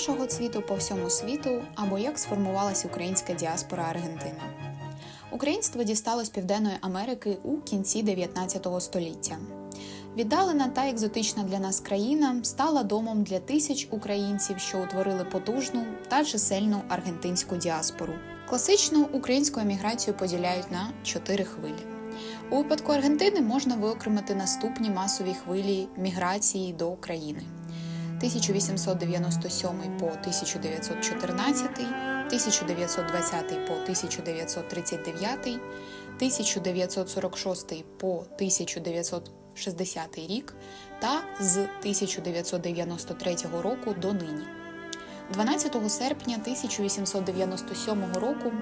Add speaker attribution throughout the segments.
Speaker 1: нашого цвіту по всьому світу або як сформувалась українська діаспора Аргентини. Українство дістало з Південної Америки у кінці 19 століття. Віддалена та екзотична для нас країна стала домом для тисяч українців, що утворили потужну та чисельну аргентинську діаспору. Класичну українську еміграцію поділяють на чотири хвилі. У випадку Аргентини можна виокремити наступні масові хвилі міграції до країни: 1897 по 1914, 1920 по 1939, 1946 по 1960 рік та з 1993 року до нині. 12 серпня 1897 року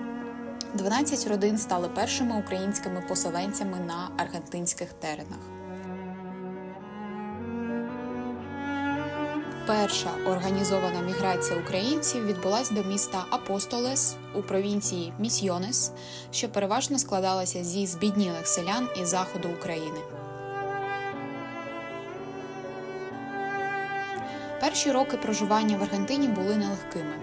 Speaker 1: 12 родин стали першими українськими поселенцями на аргентинських теренах. Перша організована міграція українців відбулась до міста Апостолес у провінції Місьйонес, що переважно складалася зі збіднілих селян із заходу України. Перші роки проживання в Аргентині були нелегкими.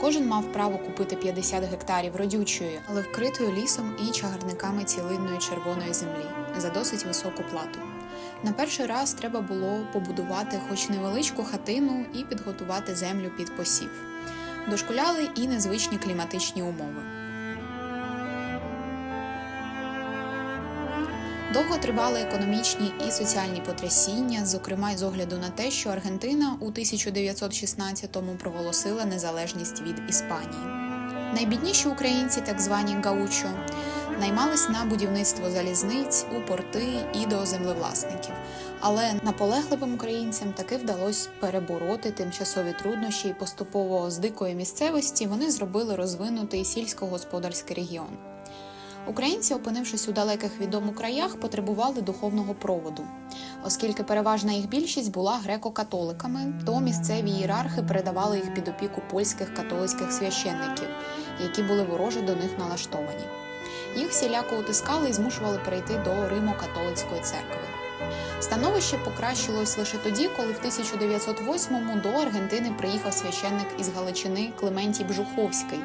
Speaker 1: Кожен мав право купити 50 гектарів родючої, але вкритої лісом і чагарниками цілинної червоної землі за досить високу плату. На перший раз треба було побудувати хоч невеличку хатину і підготувати землю під посів. Дошкуляли і незвичні кліматичні умови. Довго тривали економічні і соціальні потрясіння, зокрема й з огляду на те, що Аргентина у 1916-му проголосила незалежність від Іспанії. Найбідніші українці, так звані гаучо, наймались на будівництво залізниць у порти і до землевласників. Але наполегливим українцям таки вдалося перебороти тимчасові труднощі і поступово з дикої місцевості вони зробили розвинутий сільськогосподарський регіон. Українці, опинившись у далеких від дому краях, потребували духовного проводу. Оскільки переважна їх більшість була греко-католиками, то місцеві ієрархи передавали їх під опіку польських католицьких священників, які були вороже до них налаштовані. Їх всіляко утискали і змушували перейти до Римо-католицької церкви. Становище покращилось лише тоді, коли в 1908-му до Аргентини приїхав священник із Галичини Клементій Бжуховський,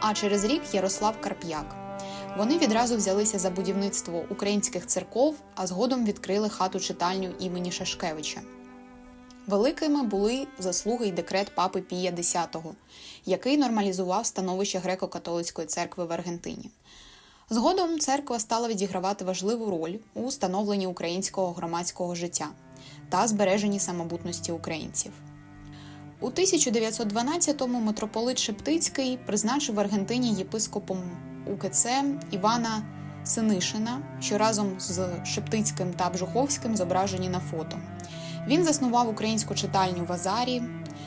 Speaker 1: а через рік Ярослав Карп'як. Вони відразу взялися за будівництво українських церков, а згодом відкрили хату читальню імені Шашкевича. Великими були заслуги й декрет папи Пія X, який нормалізував становище греко-католицької церкви в Аргентині. Згодом церква стала відігравати важливу роль у становленні українського громадського життя та збереженні самобутності українців. У 1912-му митрополит Шептицький призначив в Аргентині єпископом УКЦ Івана Синишина, що разом з Шептицьким та Бжуховським зображені на фото. Він заснував українську читальню в Азарі,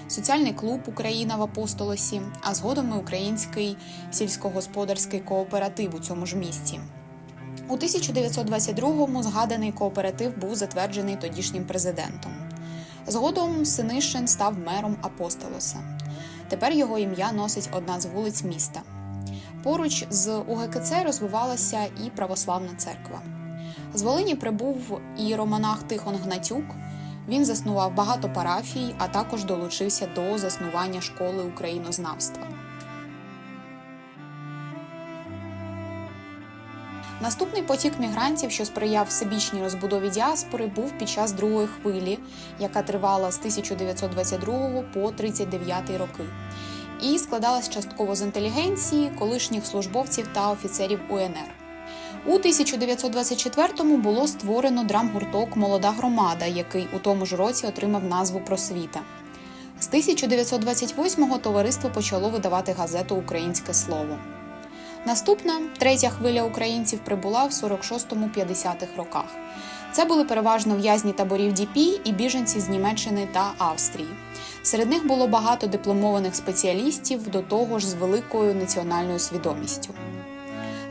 Speaker 1: соціальний клуб Україна в Апостолосі, а згодом і український сільськогосподарський кооператив у цьому ж місті. У 1922-му згаданий кооператив був затверджений тодішнім президентом. Згодом Синишин став мером Апостолоса. Тепер його ім'я носить одна з вулиць міста. Поруч з УГКЦ розвивалася і православна церква. З Волині прибув і романах Тихон Гнатюк. Він заснував багато парафій, а також долучився до заснування школи українознавства. Наступний потік мігрантів, що сприяв всебічній розбудові діаспори, був під час другої хвилі, яка тривала з 1922 по 1939 роки, і складалась частково з інтелігенції, колишніх службовців та офіцерів УНР. У 1924-му було створено драмгурток Молода громада, який у тому ж році отримав назву Просвіта. З 1928-го товариство почало видавати газету Українське слово. Наступна третя хвиля українців прибула в 46-50-х роках. Це були переважно в'язні таборів ДІПІ і біженці з Німеччини та Австрії. Серед них було багато дипломованих спеціалістів, до того ж з великою національною свідомістю.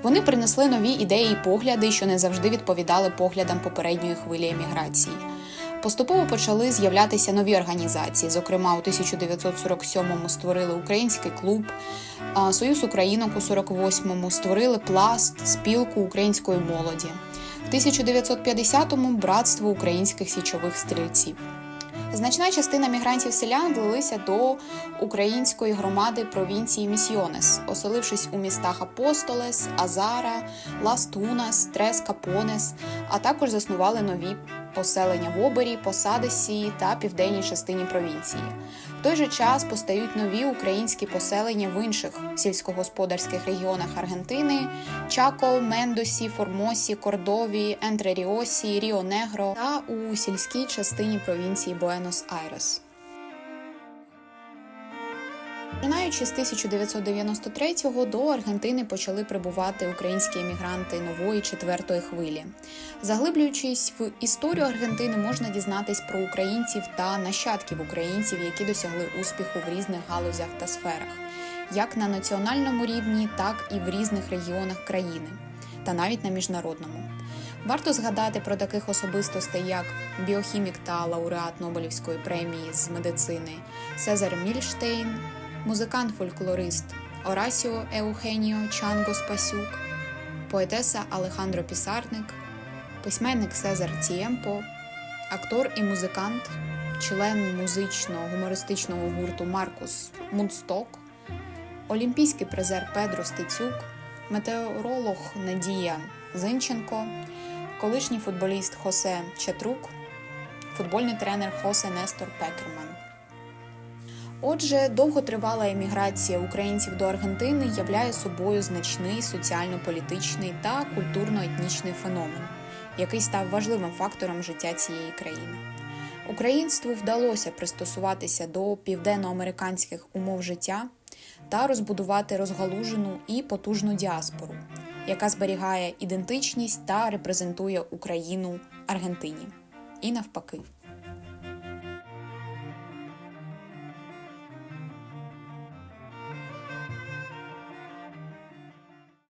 Speaker 1: Вони принесли нові ідеї і погляди, що не завжди відповідали поглядам попередньої хвилі еміграції. Поступово почали з'являтися нові організації. Зокрема, у 1947-му створили український клуб, Союз Українок у 48-му створили пласт, спілку української молоді. В 1950-му братство українських січових стрільців. Значна частина мігрантів селян влилися до української громади провінції Місіонес, оселившись у містах Апостолес, Азара, Ластунас, Трес Капонес, а також заснували нові поселення в Обері, Посадесі та південній частині провінції. В той же час постають нові українські поселення в інших сільськогосподарських регіонах Аргентини: Чако, Мендосі, Формосі, Кордові, Ентреріосі, Ріо Негро та у сільській частині провінції Буенос-Айрес. Починаючи з 1993-го до Аргентини почали прибувати українські емігранти нової четвертої хвилі. Заглиблюючись в історію Аргентини, можна дізнатись про українців та нащадків українців, які досягли успіху в різних галузях та сферах, як на національному рівні, так і в різних регіонах країни, та навіть на міжнародному. Варто згадати про таких особистостей, як біохімік та лауреат Нобелівської премії з медицини Сезар Мільштейн, музикант-фольклорист Орасіо Еухеніо Чанго Спасюк, поетеса Алехандро Пісарник, письменник Сезар Тіємпо, актор і музикант, член музично-гумористичного гурту Маркус Мудсток, олімпійський призер Педро Стецюк, метеоролог Надія Зинченко, колишній футболіст Хосе Чатрук, футбольний тренер Хосе Нестор Пекерман. Отже, довготривала еміграція українців до Аргентини являє собою значний соціально-політичний та культурно-етнічний феномен, який став важливим фактором життя цієї країни. Українству вдалося пристосуватися до південноамериканських умов життя та розбудувати розгалужену і потужну діаспору, яка зберігає ідентичність та репрезентує Україну Аргентині. І навпаки.